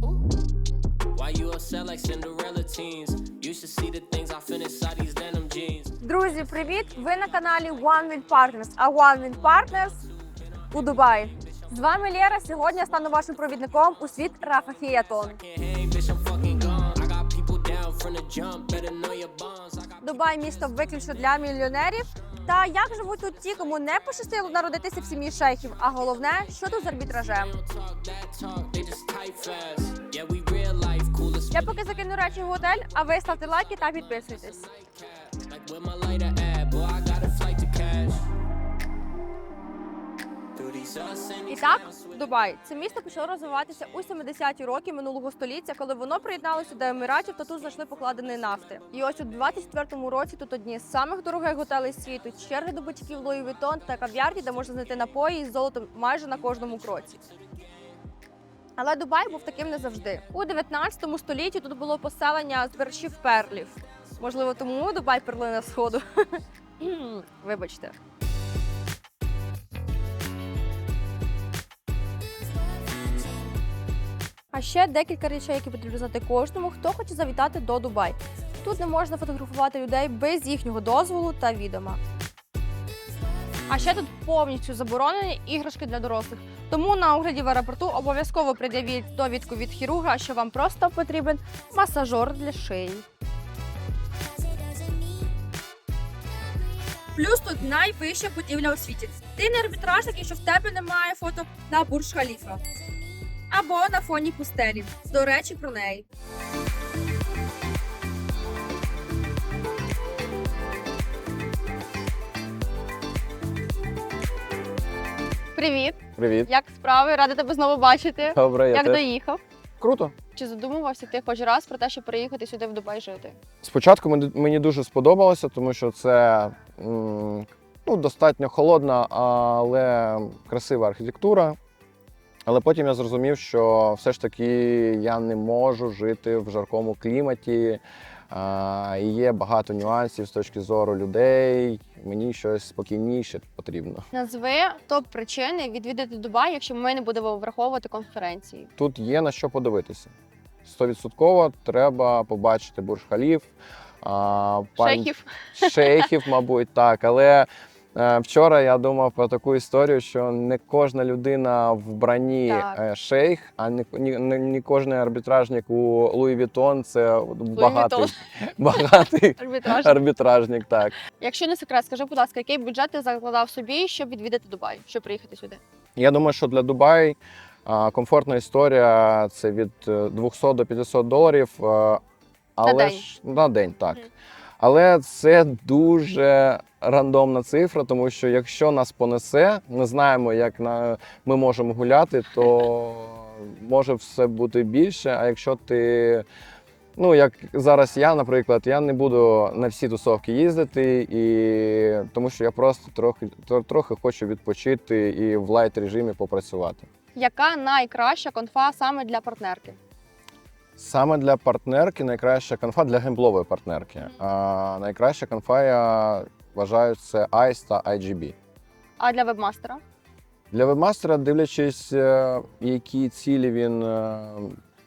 Why you upset like Cinderella teens? You should see the things I finish inside these denim jeans. Друзі, привіт! Ви на каналі One Wind Partners, а One Wind Partners у Дубаї. З вами Лєра. Сьогодні я стану вашим провідником у світ Рафа Хіятон. Дубай місто виключно для мільйонерів. Та як живуть тут ті, кому не пощастило народитися в сім'ї шейхів, а головне, що тут з арбітражем. Я поки закину речі в готель, а ви ставте лайки та підписуйтесь. І так, Дубай це місто почало розвиватися у 70-ті роки минулого століття, коли воно приєдналося до еміратів та тут знайшли покладений нафти. І ось у 24-му році тут одні з самих дорогих готелей світу, черги до бутіків Louis Vuitton та кав'ярні, де можна знайти напої із золотом майже на кожному кроці. Але Дубай був таким не завжди. У 19 столітті тут було поселення збирачів перлів. Можливо, тому Дубай перлина сходу. Вибачте. Ще декілька речей, які потрібно знати кожному, хто хоче завітати до Дубай. Тут не можна фотографувати людей без їхнього дозволу та відома. А ще тут повністю заборонені іграшки для дорослих. Тому на огляді в аеропорту обов'язково пред'явіть довідку від хірурга, що вам просто потрібен масажор для шиї. Плюс тут найвища будівля у світі. Ти не арбітражник, якщо в тебе немає фото на Бурж Халіфа або на фоні пустелі. До речі, про неї. Привіт! Привіт. Як справи? Рада тебе знову бачити. Добре, я Як теж. доїхав? Круто. Чи задумувався ти хоч раз про те, щоб приїхати сюди в Дубай жити? Спочатку мені- мені дуже сподобалося, тому що це м, ну, достатньо холодна, але красива архітектура. Але потім я зрозумів, що все ж таки я не можу жити в жаркому кліматі. І є багато нюансів з точки зору людей. Мені щось спокійніше потрібно. Назви топ причини відвідати Дубай, якщо ми не будемо враховувати конференції. Тут є на що подивитися. Стовідсотково треба побачити Бурж Халіф. а, пан- Шейхів. шейхів, мабуть, так. Але вчора я думав про таку історію, що не кожна людина в Так. е, шейх, а не, не, не кожен арбітражник у Луї Вітон це багатий, багатий Арбітраж. арбітражник. Так. Якщо не секрет, скажи, будь ласка, який бюджет ти закладав собі, щоб відвідати Дубай, щоб приїхати сюди? Я думаю, що для Дубай комфортна історія це від е, 200 до 500 доларів. е, Але день. ж на день, так. Мгм. Але це дуже рандомна цифра, тому що якщо нас понесе, ми знаємо, як на ми можемо гуляти, то може все бути більше. А якщо ти, ну як зараз я, наприклад, я не буду на всі тусовки їздити, і тому що я просто трохи трохи хочу відпочити і в лайт режимі попрацювати. Яка найкраща конфа саме для партнерки? Саме для партнерки найкраща конфа для гемблової партнерки. А найкраща конфа, я вважаю, це ICE та IGB. А для вебмастера? Для вебмастера, дивлячись, е, які цілі він е,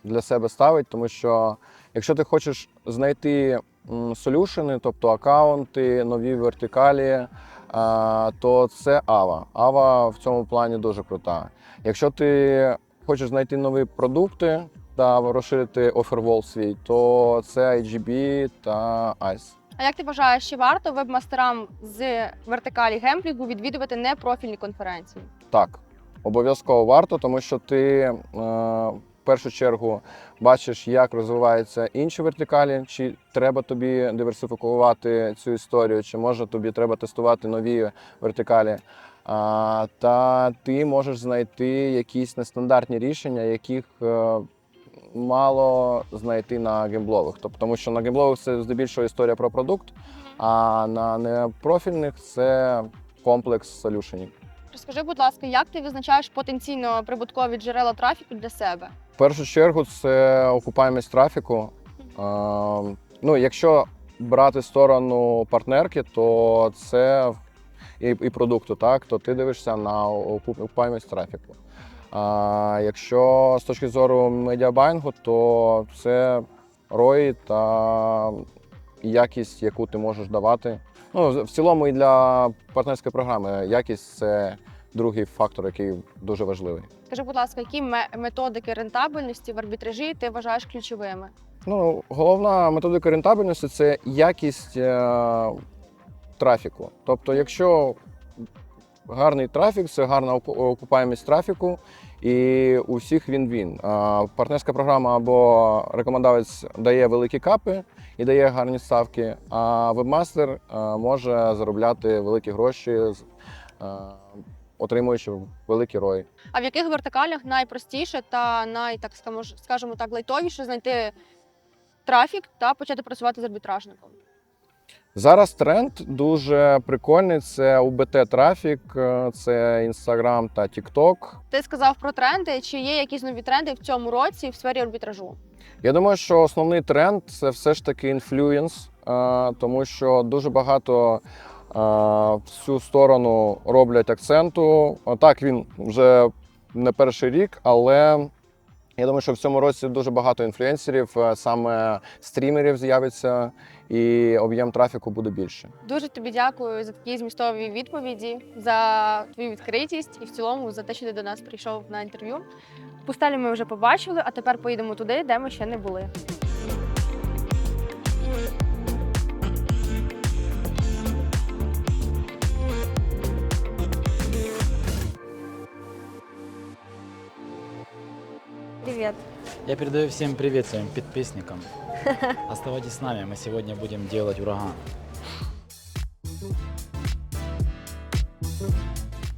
для себе ставить, тому що якщо ти хочеш знайти солюшени, тобто акаунти, нові вертикалі, е, то це Ava. Ava в цьому плані дуже крута. Якщо ти хочеш знайти нові продукти та розширити офервол свій, то це IGB та ICE. А як ти вважаєш, чи варто вебмастерам з вертикалі гемплінгу відвідувати непрофільні конференції? Так, обов'язково варто, тому що ти е, в першу чергу бачиш, як розвиваються інші вертикалі, чи треба тобі диверсифікувати цю історію, чи може тобі треба тестувати нові вертикалі. А, та ти можеш знайти якісь нестандартні рішення, яких е, мало знайти на геймблових. Тобто, тому що на геймблових це здебільшого історія про продукт, а на непрофільних це комплекс солюшенів. Розкажи, будь ласка, як ти визначаєш потенційно прибуткові джерела трафіку для себе? В першу чергу це окупаємість трафіку. Е, ну, якщо брати сторону партнерки, то це і, і продукту, так, то ти дивишся на окупаємість трафіку. А якщо з точки зору медіабайнгу, то це ROI та якість, яку ти можеш давати. Ну, в цілому і для партнерської програми якість це другий фактор, який дуже важливий. Скажи, будь ласка, які методики рентабельності в арбітражі ти вважаєш ключовими? Ну, головна методика рентабельності це якість е, трафіку. Тобто, якщо гарний трафік, це гарна окупаємість трафіку, і у всіх він-він. Партнерська програма або рекомендавець дає великі капи і дає гарні ставки, а вебмастер може заробляти великі гроші, отримуючи великі рої. А в яких вертикалях найпростіше та най, так скажімо так, лайтовіше знайти трафік та почати працювати з арбітражником? Зараз тренд дуже прикольний. Це УБТ трафік, е, це Instagram та TikTok. Ти сказав про тренди. Чи є якісь нові тренди в цьому році в сфері арбітражу? Я думаю, що основний тренд це все ж таки інфлюєнс, е, тому що дуже багато е, в цю сторону роблять акценту. Так, він вже не перший рік, але я думаю, що в цьому році дуже багато інфлюенсерів, е, саме стрімерів з'явиться, і об'єм трафіку буде більше. Дуже тобі дякую за такі змістові відповіді, за твою відкритість і в цілому за те, що ти до нас прийшов на інтерв'ю. Пустелі ми вже побачили, а тепер поїдемо туди, де ми ще не були. Привіт. Я передаю всем привет своим подписчикам. Оставайтесь с нами, мы сегодня будем делать ураган.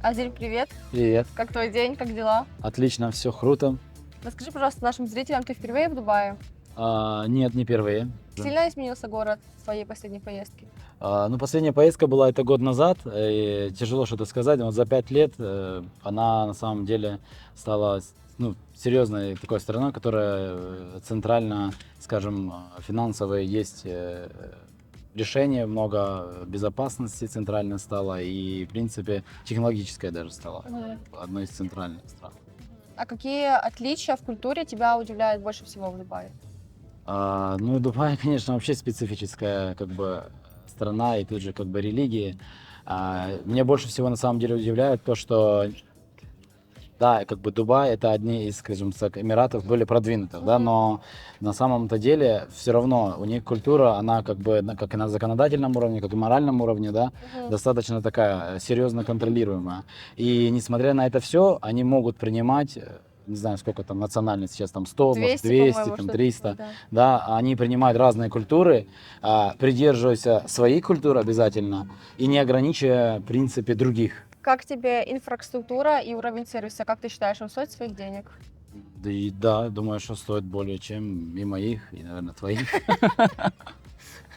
Азиль, привет. Привет. Как твой день, как дела? Отлично, все круто. Расскажи, пожалуйста, нашим зрителям, ты впервые в Дубае? А, нет, не первые. Сильно изменился город в твоей последней поездке? А, ну, последняя поездка была это год назад. И тяжело что-то сказать. но Вот за пять лет э, она на самом деле стала ну, серьезной такой страной, которая э, центрально, скажем, финансовые есть э, решения, много безопасности центрально стало и, в принципе, технологическая даже стала одной из центральных стран. А какие отличия в культуре тебя удивляют больше всего в Дубае? А, ну, Дубай, конечно, вообще специфическая как бы страна и тут же как бы религии. А, меня больше всего на самом деле удивляет то, что да, как бы Дубай это одни из, скажем так, эмиратов более продвинутых, да, но на самом-то деле все равно у них культура, она как бы как и на законодательном уровне, как и моральном уровне, да, достаточно такая э, серьезно контролируемая. И несмотря на это все, они могут принимать, э, не знаю, сколько там национальностей сейчас, там 100, может, 200, по-моему, там что-то 300, такое, да, они принимают разные культуры, а, придерживаясь своей культуры обязательно и не ограничивая, в принципе, других. Как тебе инфраструктура и уровень сервиса? Как ты считаешь, он стоит своих денег? Да и да, думаю, что стоит более чем и моих, и, наверное, твоих.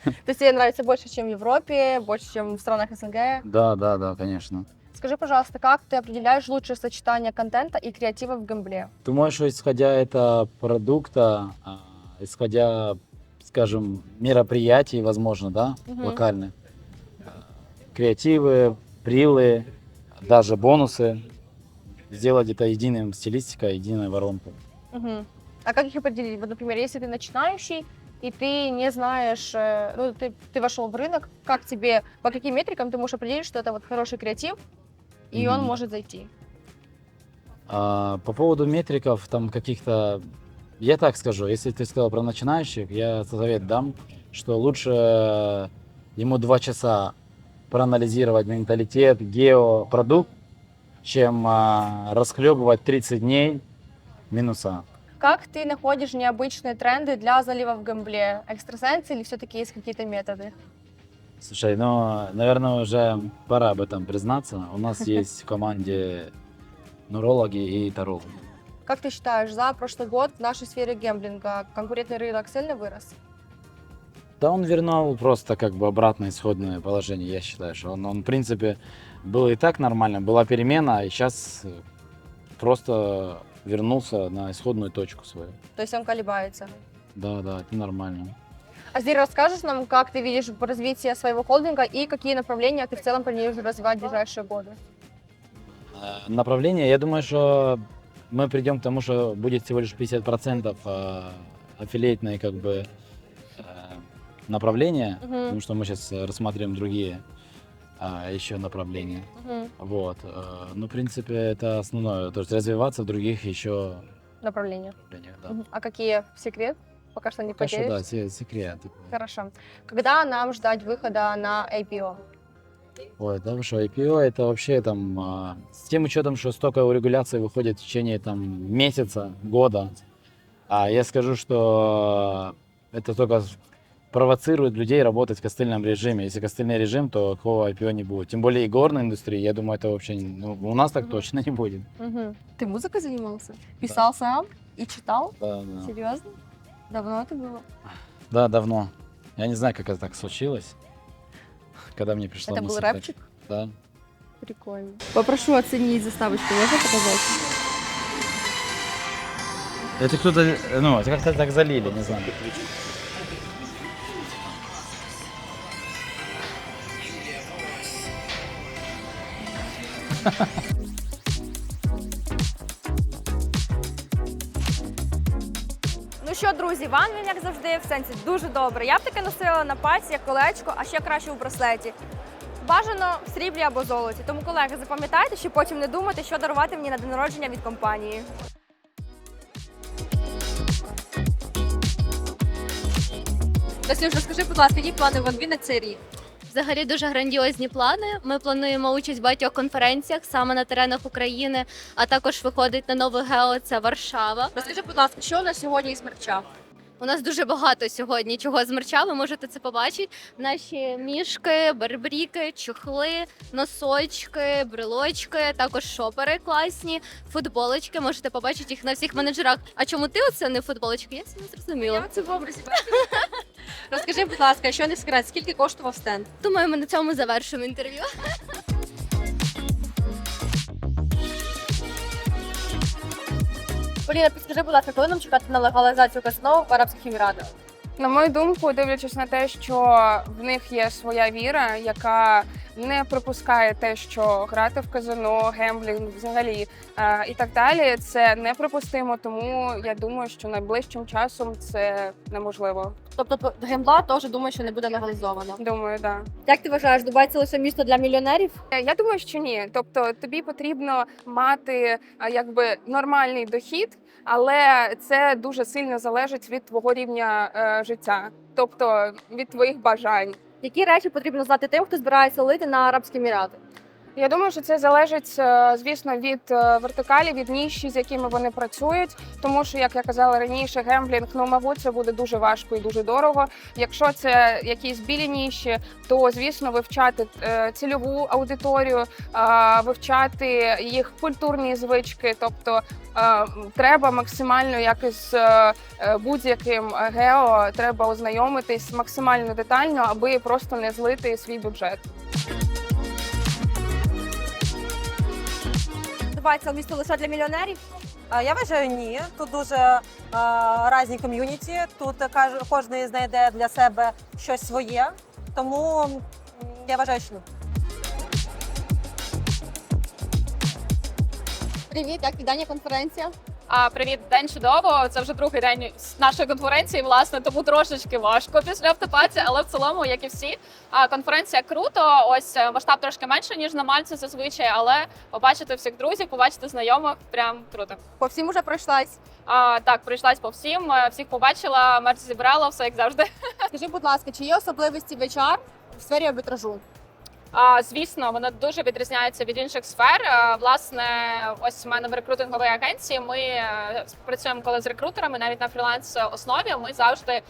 То есть тебе нравится больше, чем в Европе, больше, чем в странах СНГ? Да, да, да, конечно. Скажи, пожалуйста, как ты определяешь лучшее сочетание контента и креатива в гембле? Думаю, что исходя это продукта, а, исходя, скажем, мероприятий, возможно, да, Мгм. локальных, а, креативы, прилы, даже бонусы, сделать это единым стилистикой, единой воронкой. Мгм. А как их определить? Вот, например, если ты начинающий, и ты не знаешь, э, ну, ты, ты вошел в рынок, как тебе, по каким метрикам ты можешь определить, что это вот хороший креатив, и он Мгм. может зайти? А, по поводу метриков, там каких-то, я так скажу, если ты сказал про начинающих, я совет дам, что лучше ему два часа проанализировать менталитет, гео, продукт, чем а, расхлебывать 30 дней минуса. Как ты находишь необычные тренды для залива в гембле? Экстрасенсы или все-таки есть какие-то методы? Слушай, ну, наверное, уже пора об этом признаться. У нас есть в команде нурологи и тарологи. Как ты считаешь, за прошлый год в нашей сфере гемблинга конкурентный рынок сильно вырос? Да, он вернул просто как бы обратно исходное положение, я считаю, что он, он, в принципе, был и так нормально, была перемена, и сейчас просто вернулся на исходную точку свою. То есть он колебается. Да, да, это нормально. А здесь расскажешь нам, как ты видишь развитие своего холдинга и какие направления ты в целом планируешь развивать в ближайшие годы? Э, Направление, я думаю, что мы придем к тому, что будет всего лишь 50% э, аффилиатные как бы э, направления, Мгм. потому что мы сейчас рассматриваем другие а, еще направления. Мгм. Вот. э, Ну, в принципе, это основное. То есть развиваться в других еще направлениях, да. Мгм. А какие секрет? Пока что не Пока что, да, секрет. Хорошо. Когда нам ждать выхода на IPO? Ой, да, вы что, IPO это вообще там а, с тем учетом, что столько регуляций выходит в течение там месяца, года. А я скажу, что это только провоцирует людей работать в костыльном режиме. Если костыльный режим, то какого IPO не будет. Тем более и горной индустрии, я думаю, это вообще не- ну, у нас так Мгм. точно не будет. Угу. Ты музыкой занимался? Писал сам и читал? Да, да. Серьезно? Давно это было? Да, давно. Я не знаю, как это так случилось. Когда мне пришла это был рэпчик? Так, да. Прикольно. Попрошу оценить заставочку, можно показать? Это кто-то, ну, это как-то так залили, не знаю. Ну що, друзі, вам він як завжди в сенсі дуже добре. Я б таке носила на пальці як колечко, а ще краще у браслеті. Бажано в сріблі або золоті. Тому, колеги, запам'ятайте, щоб потім не думати, що дарувати мені на день народження від компанії. Таслюш, розкажи, будь ласка, які плани в Анві на цей рік? Взагалі дуже грандіозні плани. Ми плануємо участь в багатьох конференціях саме на теренах України, а також виходить на нове гео. Це Варшава. Розкажи, будь ласка, що у нас сьогодні із мерча? У нас дуже багато сьогодні чого з мерча. Ви можете це побачити. Наші мішки, бербріки, чохли, носочки, брелочки, також шопери класні, футболочки. Можете побачити їх на всіх менеджерах. А чому ти оце не футболочки? Я це не зрозуміла. це в образі. Розкажи, будь ласка, що не секрет, скільки коштував стенд? Думаю, ми на цьому завершимо інтерв'ю. Поліна, підскажи, будь ласка, коли нам чекати на легалізацію казино в Арабських Еміратах? На мою думку, дивлячись на те, що в них є своя віра, яка не припускає те, що грати в казино, гемблінг взагалі е, і так далі, це неприпустимо. Тому я думаю, що найближчим часом це неможливо. Тобто гембла теж думає, що не буде легалізовано. Думаю, да. Як ти вважаєш, Дубай це лише місто для мільйонерів? Е, Я думаю, що ні. Тобто тобі потрібно мати якби нормальний дохід, але це дуже сильно залежить від твого рівня е, життя, тобто від твоїх бажань. Які речі потрібно знати тим, хто збирається лити на Арабські Емірати? Я думаю, що це залежить, е, звісно, від е, вертикалі, від ніші, з якими вони працюють. Тому що, як я казала раніше, гемблінг, ну мабуть, це буде дуже важко і дуже дорого. Якщо це якісь білі ніші, то звісно вивчати е, цільову аудиторію, вивчати їх культурні звички. Тобто треба максимально е, будь-яким гео треба ознайомитись максимально детально, аби просто не злити свій бюджет. Це місто лише для мільйонерів. Я вважаю, ні. Тут дуже різні ком'юніті. Тут кожен знайде для себе щось своє. Тому я вважаю, що ні. Привіт, як віддання конференція? А привіт, день чудово. Це вже другий день нашої конференції, власне, тому трошечки важко після автопаті, але в цілому, як і всі, конференція круто. Ось е, масштаб трошки менше ніж на Мальці зазвичай, але побачити всіх друзів, побачити знайомих, прям круто. По всім уже пройшлась. А, так, прийшлась по всім, е, всіх побачила, мерч зібрала, все як завжди. Скажи, будь ласка, чи є особливості в HR в сфері арбітражу? Звісно, вона дуже відрізняється від інших сфер. Власне, ось в мене в рекрутинговій агенції. Ми е, працюємо коли з рекрутерами, навіть на фріланс основі. Ми завжди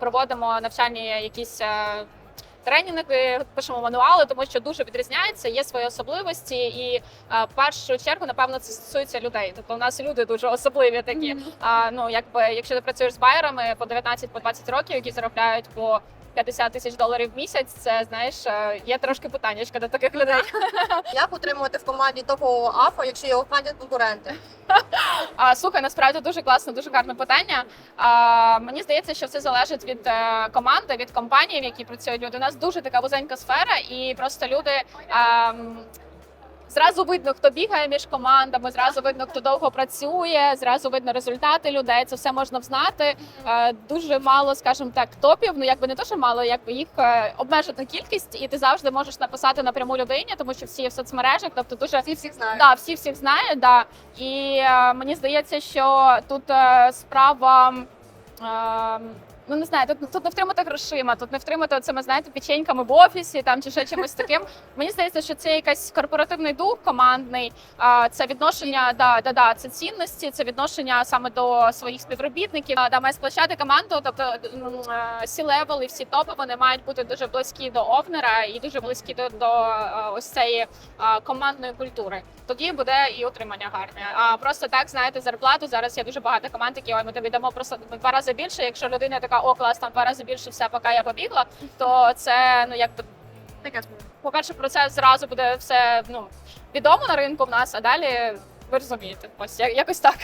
проводимо навчальні якісь. е, Тренінги пишемо мануали, тому що дуже відрізняється, є свої особливості, і е, в першу чергу, напевно, це стосується людей. Тобто, у нас люди дуже особливі такі. А ну якби якщо ти працюєш з байерами по 19 по 20 років, які заробляють по 50 тисяч доларів в місяць, це знаєш, е, є трошки питання до таких людей. Як утримувати в команді топового АФО, якщо його офлайн конкуренти? А слухай, насправді дуже класне, дуже гарне питання. А, мені здається, що все залежить від е, команди, від компанії, в якій працюють люди. У нас дуже така вузенька сфера, і просто люди. А, м, зразу видно, хто бігає між командами, зразу видно, хто довго працює, зразу видно результати людей. Це все можна взнати. Е, Дуже мало, скажімо так, топів. Ну якби не то, що мало, якби їх е, обмежена кількість, і ти завжди можеш написати напряму людині, тому що всі є в соцмережах, тобто дуже Всі всіх знають. Да, всі всіх знають, да. І е, мені здається, що тут справа. Ну не знаю, тут, тут не втримати грошима, тут не втримати цими, знаєте, печеньками в офісі там чи ще чимось таким. Мені здається, що це якийсь корпоративний дух командний, а, це відношення, да, да, да, це цінності, це відношення саме до своїх співробітників. Да, має сплощати команду, тобто сі левел і всі топи вони мають бути дуже близькі до овнера і дуже близькі до, до ось цієї командної культури. Тоді буде і утримання гарне. А просто так знаєте, зарплату зараз є дуже багато команд, які ой, ми тобі дамо просто два рази більше. Якщо людина така о клас, там два рази більше, все, поки я побігла, то це ну якби Таке по-перше, про це зразу буде все ну відомо на ринку в нас, а далі ви розумієте. Ось якось так.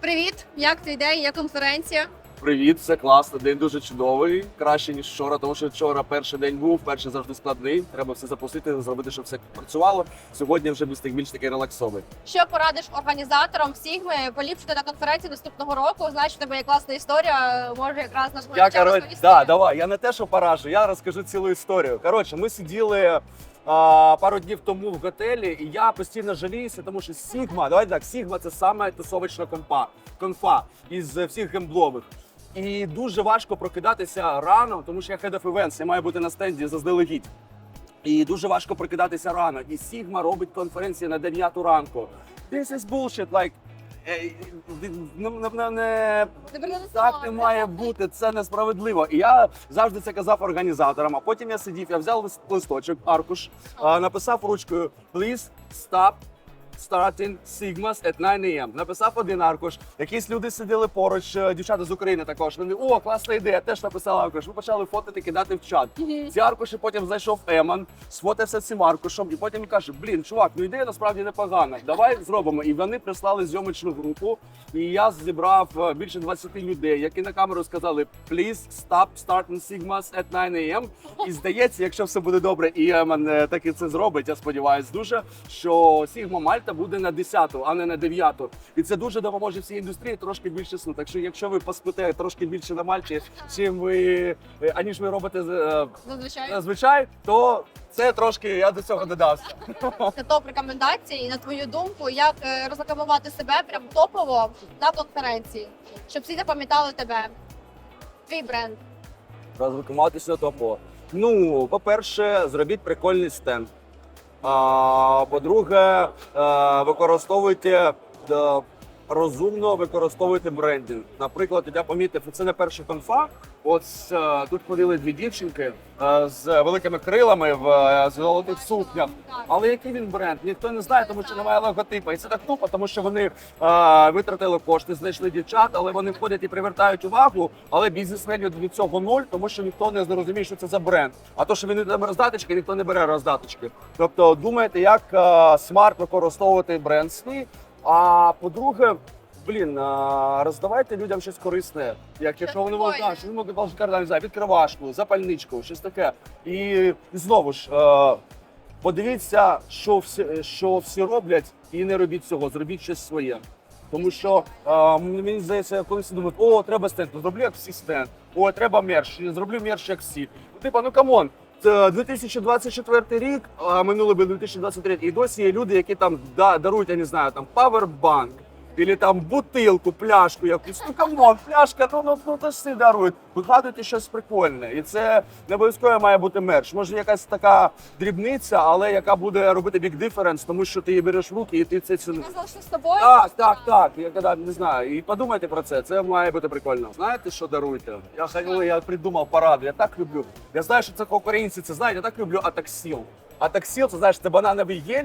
Привіт, як твій день? Як конференція? Привіт, все класно. День дуже чудовий. Краще ніж вчора, тому що вчора перший день був, перший завжди складний. Треба все запустити, зробити, щоб все працювало. Сьогодні вже більш більш такий релаксовий. Що порадиш організаторам Сігми поліпшити на конференції наступного року? Знаєш, в тебе є класна історія. Може якраз наш Я глядачам да, давай. Я не те, що поражу, я розкажу цілу історію. Коротше, ми сиділи. А, пару днів тому в готелі, і я постійно жаліюся, тому що Сігма, давайте так, Сігма це саме тусовочна компа, конфа із всіх гемблових. І дуже важко прокидатися рано, тому що я head of events, я маю бути на стенді заздалегідь. І дуже важко прокидатися рано. І Сігма робить конференції на 9 ранку. This is bullshit, like, е, не, не, не, так не має бути, це несправедливо. І я завжди це казав організаторам. А потім я сидів, я взяв лист- листочок, аркуш, а, написав ручкою Please stop starting Sigmas at 9 a.m. Написав один аркуш. Якісь люди сиділи поруч, е, дівчата з України також. Вони о, класна ідея, теж написав аркуш. Ми почали фотити, кидати в чат. Ці аркуші потім зайшов Еман, сфотився цим аркушем, і потім каже: Блін, чувак, ну ідея насправді непогана. Давай зробимо. І вони прислали зйомочну групу. І я зібрав е, більше 20 людей, які на камеру сказали Please stop starting Sigmas at 9 a.m. І здається, якщо все буде добре, і Еман е, так і це зробить, я сподіваюся дуже, що Sigma Мальта буде на 10, а не на 9. І це дуже допоможе всій індустрії трошки більше сну. Так що, якщо ви поспите трошки більше на Мальті, чим ви е, аніж ви робите е, Зазвичай зазвичай, то це трошки я до цього додався. це топ рекомендації. На твою думку, як е, розрекламувати себе прям топово на конференції, щоб всі запам'ятали тебе. Твій бренд. Розрекомендуватися топово. Ну, по-перше, зробіть прикольний стенд. А, по-друге, е, використовуйте е, розумно використовуйте брендінг. Наприклад, я помітив, це не перша конфа. От е, тут ходили дві дівчинки е, з великими крилами в е, золотих сукнях. Але який він бренд? Ніхто не знає, тому що немає логотипа. І це так тупо, тому що вони витратили кошти, знайшли дівчат, але вони входять і привертають увагу. Але бізнес від цього нуль, тому що ніхто не зрозуміє, що це за бренд. А то, що він йде роздаточки, ніхто не бере роздаточки. Тобто думайте, як смарт використовувати бренд свій. А по-друге, блін, а, роздавайте людям щось корисне. Як якщо вони можуть, да, що вони можуть не знаю, відкривашку, запальничку, щось таке. І, і знову ж. е, Подивіться, що всі, що всі роблять, і не робіть цього, зробіть щось своє. Тому що е, мені здається, коли всі думають, о, треба стенд, зроблю як всі стенд, о, треба мерч, зроблю мерч як всі. Ну, Типа, ну камон, 2024 рік, а минулий би 2023, і досі є люди, які там да, дарують, я не знаю, там павербанк. Или там бутилку, пляшку якусь. Ну камон, пляшка, ну ну, ну то ж всі дарують. Вигадуйте щось прикольне. І це не обов'язково має бути мерч. Може якась така дрібниця, але яка буде робити big difference, тому що ти її береш в руки і ти це цінуєш. Казав, що з тобою. Так, так, так. Я коли, не знаю. І подумайте про це. Це має бути прикольно. Знаєте, що даруйте? Я хотів, я придумав пораду. Я так люблю. Я знаю, що це українці це знають. Я так люблю атаксіл. Атаксіл, це знаєш, це банановий гель.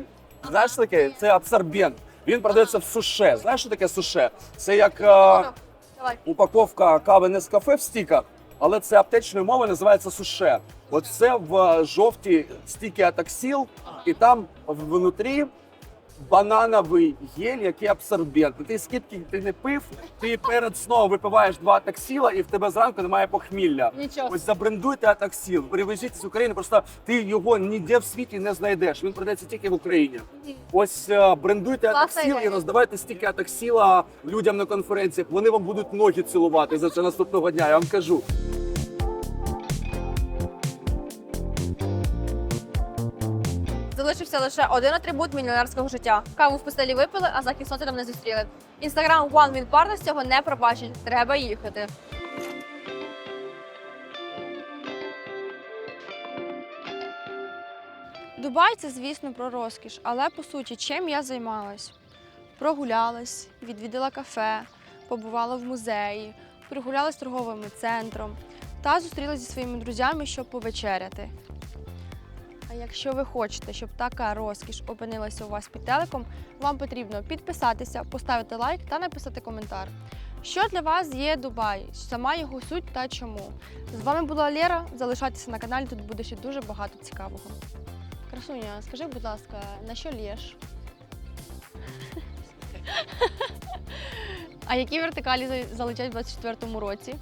Знаєш таке? Це абсорбент. Він продається в суше. Знаєш, що таке суше? Це як. е, упаковка кави не з кафе в стіках, але це аптечною мовою називається суше. От це в е, жовті стіки атаксіл, і там внутрі банановий гель, який абсорбент. Ти скільки ти не пив, ти перед сном випиваєш два таксіла, і в тебе зранку немає похмілля. Нічого. Ось забрендуйте атаксіл, привезіть з України, просто ти його ніде в світі не знайдеш. Він продається тільки в Україні. Ось е, брендуйте Класна атаксіл і ідея. роздавайте стільки атаксіла людям на конференціях. Вони вам будуть ноги цілувати за це наступного дня. Я вам кажу. Залишився лише один атрибут мільйонерського життя. Каву в постелі випили, а захід сонця там не зустріли. Інстаграм One Win Partners цього не пробачить. Треба їхати. Дубай це, звісно, про розкіш, але по суті, чим я займалась? Прогулялась, відвідала кафе, побувала в музеї, прогулялась торговим центром та зустрілася зі своїми друзями, щоб повечеряти. А якщо ви хочете, щоб така розкіш опинилася у вас під телеком, вам потрібно підписатися, поставити лайк та написати коментар. Що для вас є Дубай, сама його суть та чому. З вами була Лера. Залишайтеся на каналі, тут буде ще дуже багато цікавого. Красуня, скажи, будь ласка, на що лєш? А які вертикалі за- залетять у 24-му році?